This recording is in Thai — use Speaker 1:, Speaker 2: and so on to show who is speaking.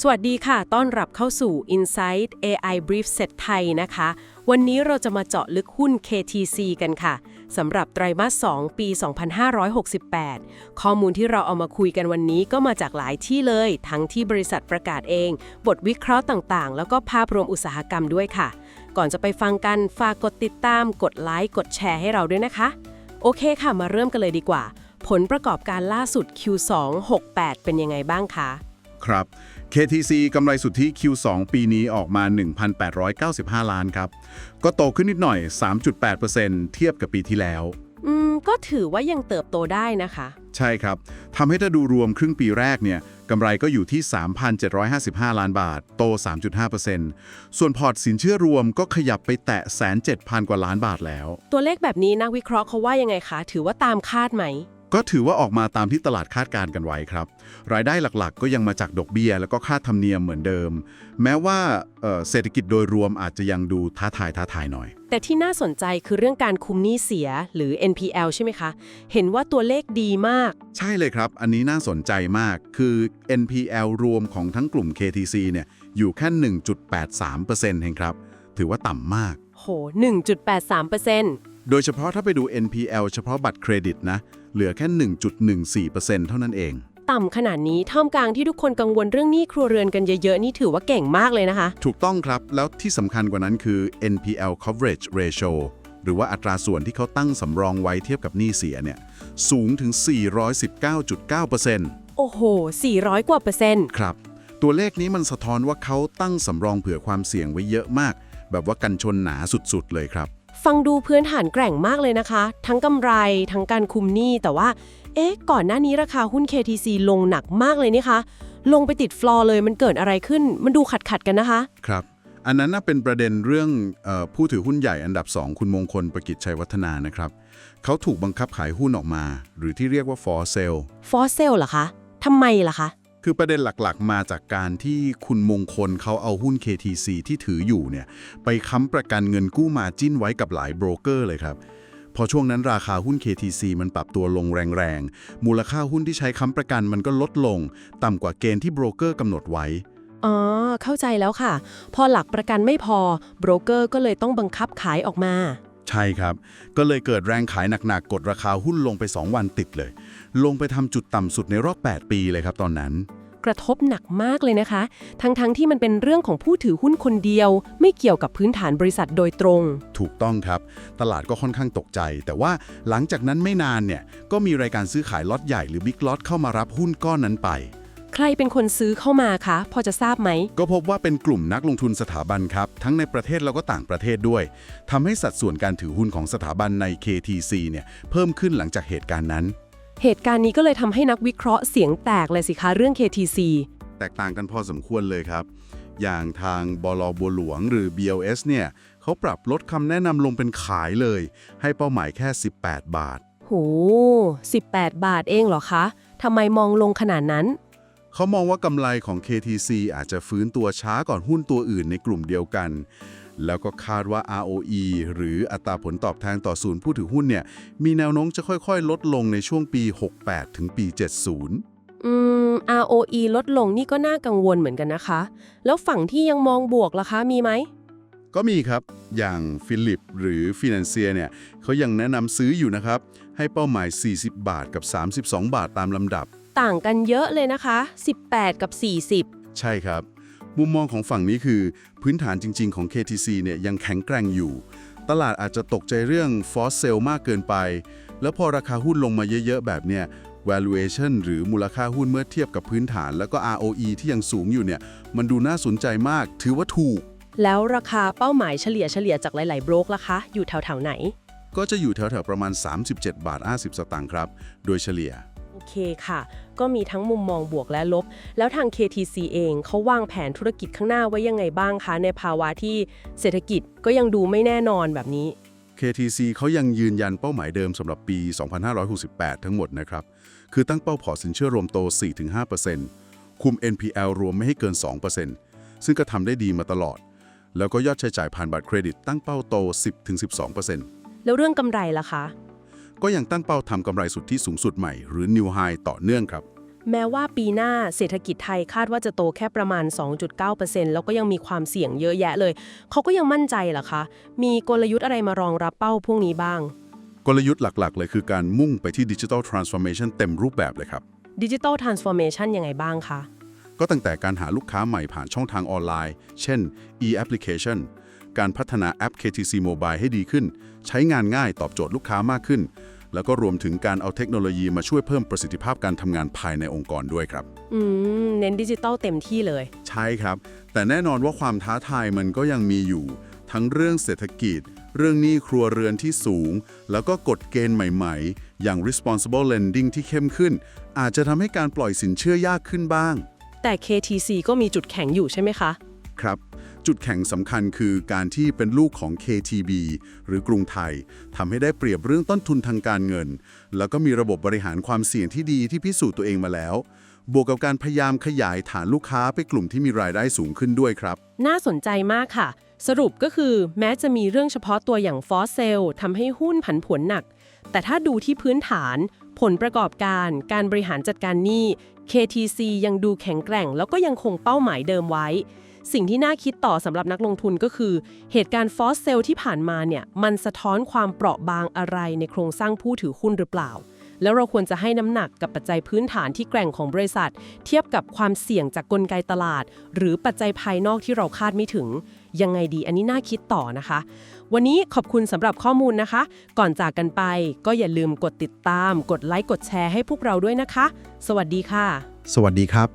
Speaker 1: สวัสดีค่ะ ต้อนรับเข้าสู่ Insight AI Brief Set ไทยนะคะ วันนี้เราจะมาเจาะลึกหุ้น KTC กันค่ะ สำหรับไตรมาส 2 ปี 2568 ข้อมูลที่เราเอามาคุยกันวันนี้ก็มาจากหลายที่เลย ทั้งที่บริษัทประกาศเอง บทวิเคราะห์ต่างๆ แล้วก็ภาพรวมอุตสาหกรรมด้วยค่ะ ก่อนจะไปฟังกัน ฝากกดติดตาม กดไลค์ กดแชร์ให้เราด้วยนะคะ โอเคค่ะ มาเริ่มกันเลยดีกว่า ผลประกอบการล่าสุด Q2 68 เป็นยังไงบ้างคะ
Speaker 2: ครับ KTC กำไรสุทธิ Q2 ปีนี้ออกมา 1,895 ล้านครับ ก็โตขึ้นนิดหน่อย 3.8%เทียบกับปีที่แล้ว
Speaker 1: อืม ก็ถือว่ายังเติบโตได้นะคะ
Speaker 2: ใช่ครับ ทำให้ถ้าดูรวมครึ่งปีแรกเนี่ยกำไรก็อยู่ที่ 3,755 ล้านบาท โต 3.5%ส่วนพอร์ตสินเชื่อรวมก็ขยับไปแตะแสน7,000กว่าล้านบาทแล้ว
Speaker 1: ตัวเลขแบบนี้นักวิเคราะห์เขาว่ายังไงคะ ถือว่าตามคาดไหม
Speaker 2: ก็ถือว่าออกมาตามที่ตลาดคาดการณ์กันไว้ครับ รายได้หลักๆ ก็ยังมาจากดอกเบี้ย แล้วก็ค่าธรรมเนียมเหมือนเดิม แม้ว่าเอ่อเศรษฐกิจโดยรวมอาจจะยังดูท้าทายท้าทายหน่อย
Speaker 1: แต่ที่น่าสนใจคือเรื่องการคุมหนี้เสียหรือ NPL ใช่ไหมคะ เห็นว่าตัวเลขดีมาก
Speaker 2: ใช่เลยครับ อันนี้น่าสนใจมากคือ NPL รวมของทั้งกลุ่ม KTC เนี่ยอยู่แค่ 1.83%เองครับ ถือว่าต่ำมาก
Speaker 1: โห 1.83%
Speaker 2: โดยเฉพาะถ้าไปดู NPL เฉพาะบัตรเครดิตนะ เหลือแค่ 1.14%เท่านั้นเอง
Speaker 1: ต่ำขนาดนี้ท่ามกลางที่ทุกคนกังวลเรื่องหนี้ครัวเรือนกันเยอะๆ นี่ถือว่าเก่งมากเลยนะคะ
Speaker 2: ถูกต้องครับ แล้วที่สำคัญกว่านั้นคือ NPL coverage ratio หรือว่าอัตราส่วนที่เขาตั้งสำรองไว้เทียบกับหนี้เสียเนี่ยสูงถึง 419.9%
Speaker 1: โอ้โห 400 กว่าเปอร์เซ็นต์
Speaker 2: ครับ ตัวเลขนี้มันสะท้อนว่าเขาตั้งสำรองเผื่อความเสี่ยงไว้เยอะมาก แบบว่ากันชนหนาสุดๆเลยครับ
Speaker 1: ฟังดูพื้นฐานแกร่งมากเลยนะคะ ทั้งกำไรทั้งการคุมหนี้แต่ว่า เอ๊ะ ก่อนหน้านี้ราคาหุ้น KTC ลงหนักมากเลยนี่คะลงไปติดฟลอร์เลยมันเกิดอะไรขึ้น มันดูขัดขัดๆกันนะคะ
Speaker 2: ครับ อันนั้นน่าเป็นประเด็นเรื่องเออผู้ถือหุ้นใหญ่อันดับ 2 คุณมงคลประกิจชัยวัฒนานะครับ เขาถูกบังคับขายหุ้นออกมา หรือที่เรียกว่า for sale
Speaker 1: ฟอสเซลเหรอคะทำไมล่ะคะ
Speaker 2: คือประเด็นหลักๆ มาจากการที่คุณมงคลเขาเอาหุ้น KTC ที่ถืออยู่เนี่ยไปค้ำประกันเงินกู้มาจิ้นไว้กับหลายโบรกเกอร์เลยครับ พอช่วงนั้นราคาหุ้น KTC มันปรับตัวลงแรงๆ มูลค่าหุ้นที่ใช้ค้ำประกันมันก็ลดลง ต่ำกว่าเกณฑ์ที่โบรกเกอร์กำหนดไว้
Speaker 1: อ๋อ เข้าใจแล้วค่ะ พอหลักประกันไม่พอ โบรกเกอร์ก็เลยต้องบังคับขายออกมา
Speaker 2: ใช่ครับ ก็เลยเกิดแรงขายหนักๆ กดราคาหุ้นลงไป 2 วันติดเลย ลงไปทำจุดต่ำสุดในรอบ 8 ปีเลยครับตอนนั้น
Speaker 1: กระทบหนักมากเลยนะคะ ทั้งๆทที่มันเป็นเรื่องของผู้ถือหุ้นคนเดียว ไม่เกี่ยวกับพื้นฐานบริษัทโดยตรง
Speaker 2: ถูกต้องครับ ตลาดก็ค่อนข้างตกใจ แต่ว่าหลังจากนั้นไม่นานเนี่ย ก็มีรายการซื้อขายล็อตใหญ่หรือบิ๊กล็อตเข้ามารับหุ้นก้อนนั้นไป
Speaker 1: ใครเป็นคนซื้อเข้ามาคะ พอจะทราบไหม
Speaker 2: ก็พบว่าเป็นกลุ่มนักลงทุนสถาบันครับ ทั้งในประเทศแล้วก็ต่างประเทศด้วยทำให้สัดส่วนการถือหุ้นของสถาบันใน KTC เนี่ยเพิ่มขึ้นหลังจากเหตุการณ์นั้น
Speaker 1: เหตุการณ์นี้ก็เลยทำให้นักวิเคราะห์เสียงแตกเลยสิคะเรื่อง KTC
Speaker 2: แตกต่างกันพอสมควรเลยครับ อย่างทางบลบัวหลวงหรือ BLS เนี่ยเขาปรับลดคำแนะนำลงเป็นขายเลย ให้เป้าหมายแค่ 18 บาท
Speaker 1: โห 18 บาทเองเหรอคะ ทำไมมองลงขนาดนั้น
Speaker 2: เขามองว่ากำไรของ KTC อาจจะฟื้นตัวช้าก่อนหุ้นตัวอื่นในกลุ่มเดียวกัน แล้วก็คาดว่า ROE หรืออัตราผลตอบแทนต่อศูนย์ผู้ถือหุ้นเนี่ยมีแนวโน้มจะค่อยๆ ลดลงในช่วงปี 68 ถึงปี 70
Speaker 1: อืม ROE ลดลงนี่ก็น่ากังวลเหมือนกันนะคะ แล้วฝั่งที่ยังมองบวกล่ะคะ มีไหม
Speaker 2: ก็มีครับ อย่างฟิลิปหรือฟินแลนเซียเนี่ยเขายังแนะนำซื้ออยู่นะครับ ให้เป้าหมาย 40 บาทกับ 32 บาทตามลำดับ
Speaker 1: ต่างกันเยอะเลยนะคะ 18 กับ 40
Speaker 2: ใช่ครับ มุมมองของฝั่งนี้คือ พื้นฐานจริง ๆ ของ KTC เนี่ยยังแข็งแกร่งอยู่ ตลาดอาจจะตกใจเรื่อง f o r c e sale มากเกินไป แล้วพอราคาหุ้นลงมาเยอะ ๆ แบบเนี้ย valuation หรือมูลค่าหุ้นเมื่อเทียบกับพื้นฐาน แล้วก็ ROE ที่ยังสูงอยู่เนี่ย มันดูน่าสนใจมาก ถือว่าถูก
Speaker 1: แล้วราคาเป้าหมายเฉลี่ยเฉลี่ยจากหลายๆโบรกล่ะคะ อยู่แถวๆไหน
Speaker 2: ก็จะอยู่แถวๆประมาณ 37 บาท 50 สตางค์ครับ โดยเฉลี่ย
Speaker 1: โอเคค่ะ ก็มีทั้งมุมมองบวกและลบ แล้วทาง KTC เองเขาวางแผนธุรกิจข้างหน้าไว้ยังไงบ้างคะ ในภาวะที่เศรษฐกิจก็ยังดูไม่แน่นอนแบบนี้
Speaker 2: KTC เขายังยืนยันเป้าหมายเดิมสำหรับปี 2568 ทั้งหมดนะครับ คือตั้งเป้าพอร์ตสินเชื่อรวมโต 4-5%คุม NPL รวมไม่ให้เกิน 2%ซึ่งก็ทำได้ดีมาตลอด แล้วก็ยอดใช้จ่ายผ่านบัตรเครดิตตั้งเป้าโต 10-12%
Speaker 1: แล้วเรื่องกำไรล่ะคะ
Speaker 2: ก็ยังตั้งเป้าทำกำไรสุทธิสูงสุดใหม่ หรือ New High ต่อเนื่องครับ
Speaker 1: แม้ว่าปีหน้าเศรษฐกิจไทยคาดว่าจะโตแค่ประมาณ 2.9%แล้วก็ยังมีความเสี่ยงเยอะแยะเลย เขาก็ยังมั่นใจเหรอคะ มีกลยุทธ์อะไรมารองรับเป้าพวกนี้บ้าง
Speaker 2: กลยุทธ์หลักๆ เลยคือการมุ่งไปที่ดิจิทัลทรานส์ฟอร์เมชันเต็มรูปแบบเลยครับ
Speaker 1: ดิจิ t a ลทรานส์ฟอร์เมชันยังไงบ้างคะ
Speaker 2: ก็ตั้งแต่การหาลูกค้าใหม่ผ่านช่องทางออนไลน์ เช่น e-application การพัฒนาแอป KTC Mobile ให้ดีขึ้น ใช้งานง่ายตอบโจทย์ลูกค้ามากขึ้น แล้วก็รวมถึงการเอาเทคโนโลยีมาช่วยเพิ่มประสิทธิภาพการทำงานภายในองค์กรด้วยครับ
Speaker 1: อืม เน้นดิจิ t a ลเต็มที่เลย
Speaker 2: ใช่ครับ แต่แน่นอนว่าความท้าทายมันก็ยังมีอยู่ ทั้งเรื่องเศรษฐกิจ เรื่องหนี้ครัวเรือนที่สูง แล้วก็กฎเกณฑ์ใหม่ๆ อย่าง responsible lending ที่เข้มขึ้น อาจจะทำให้การปล่อยสินเชื่อยากขึ้นบ้าง
Speaker 1: แต่ KTC ก็มีจุดแข็งอยู่ใช่ไหมคะ
Speaker 2: ครับ จุดแข็งสำคัญคือการที่เป็นลูกของ KTB หรือกรุงไทยทำให้ได้เปรียบเรื่องต้นทุนทางการเงิน แล้วก็มีระบบบริหารความเสี่ยงที่ดีที่พิสูจน์ตัวเองมาแล้ว บวกกับการพยายามขยายฐานลูกค้าไปกลุ่มที่มีรายได้สูงขึ้นด้วยครับ
Speaker 1: น่าสนใจมากค่ะ สรุปก็คือแม้จะมีเรื่องเฉพาะตัวอย่างฟอสเซลทำให้หุ้นผันผวนหนัก แต่ถ้าดูที่พื้นฐาน ผลประกอบการ การบริหารจัดการหนี้ KTC ยังดูแข็งแกร่งแล้วก็ยังคงเป้าหมายเดิมไว้ สิ่งที่น่าคิดต่อสำหรับนักลงทุนก็คือ เหตุการณ์ฟอสเซลที่ผ่านมาเนี่ยมันสะท้อนความเปราะบางอะไรในโครงสร้างผู้ถือหุ้นหรือเปล่า แล้วเราควรจะให้น้ำหนักกับปัจจัยพื้นฐานที่แกร่งของบริษัท เทียบกับความเสี่ยงจากกลไกตลาด หรือปัจจัยภายนอกที่เราคาดไม่ถึง ยังไงดีอันนี้น่าคิดต่อนะคะ วันนี้ขอบคุณสำหรับข้อมูลนะคะ ก่อนจากกันไปก็อย่าลืมกดติดตาม กดไลค์กดแชร์ให้พวกเราด้วยนะคะ สวัสดีค่ะ
Speaker 2: สวัสดีครับ